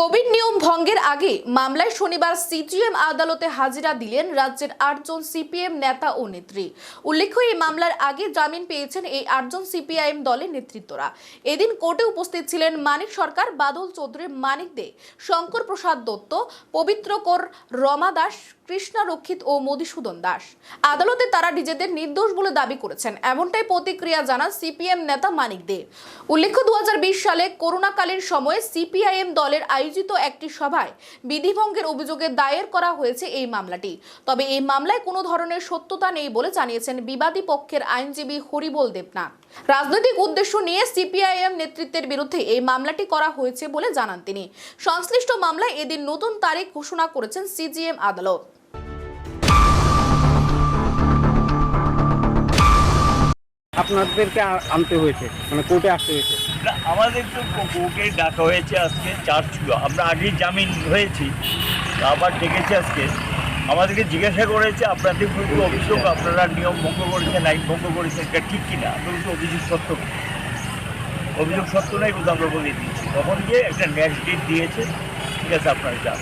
Covid নিয়ম ভঙ্গের আগে মামলায় শনিবার সিজিএম আদালতে হাজিরা দিলেন রাজ্যের আটজন সিপিএম নেতা ও নেত্রী। উল্লেখ্য, এই মামলার আগে জামিন পেয়েছেন এই আটজন সিপিআইএম দলের নেতৃত্বরা। এদিন কোর্টে উপস্থিত ছিলেন মানিক সরকার, বাদল চৌধুরী, মানিক দে, শঙ্কর প্রসাদ দত্ত, পবিত্র কর রমা দাস, কৃষ্ণা রক্ষিত ও মধুসূদন দাস। আদালতে তারা নিজেদের নির্দোষ বলে দাবি করেছেন, এমনটাই প্রতিক্রিয়া জানান সিপিএম নেতা মানিক দে। উল্লেখ্য দু হাজার বিশ সালে করোনাকালীন সময়ে সিপিআইএম দলের আয়োজিত একটি সভায় বিধিভঙ্গের অভিযোগে দায়ের করা হয়েছে এই মামলাটি। তবে এই মামলায় কোনো ধরনের সত্যতা নেই বলে জানিয়েছেন বিবাদী পক্ষের আইনজীবী হরিবল দেবনাথ। রাজনৈতিক উদ্দেশ্য নিয়ে সিপিআইএম নেতৃত্বের বিরুদ্ধে এই মামলাটি করা হয়েছে বলে জানান তিনি। সংশ্লিষ্ট মামলায় এদিন নতুন তারিখ ঘোষণা করেছেন সিজিএম আদালত। আপনাদেরকে আনতে হয়েছে মানে কোর্টে আসতে হয়েছে। না আমাদের তো কোর্টে ডাকা হয়েছে আজকে চার্জ আমরা আগেই জামিন হয়েছি তা আবার ডেকেছে আজকে। আমাদেরকে জিজ্ঞাসা করেছে আপনাদের বিরুদ্ধে অভিযোগ আপনারা নিয়ম ভঙ্গ করেছেন আইন ভঙ্গ করেছেন এটা ঠিক কিনা? আমরা কিন্তু অভিযোগ সত্য অভিযোগ সত্য নাই কিন্তু আমরা বলে দিয়েছি। তখন গিয়ে একটা নেক্সট ডেট দিয়েছে ঠিক আছে আপনারা যান।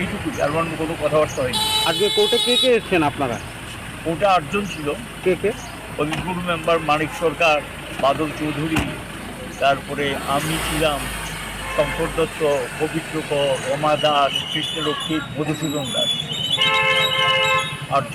এইটুকুই আর কোনো কথাবার্তা হয়নি। আজকে কোর্টে কে কে এসছেন আপনারা? ওটা আটজন ছিল। কে কে? অভিজ্ঞ মেম্বার মানিক সরকার, বাদল চৌধুরী, তারপরে আমি ছিলাম শঙ্কর দত্ত, পবিত্র রমা দাস, কৃষ্ণলক্ষ্মী, মধুসূদন দাস। আর্য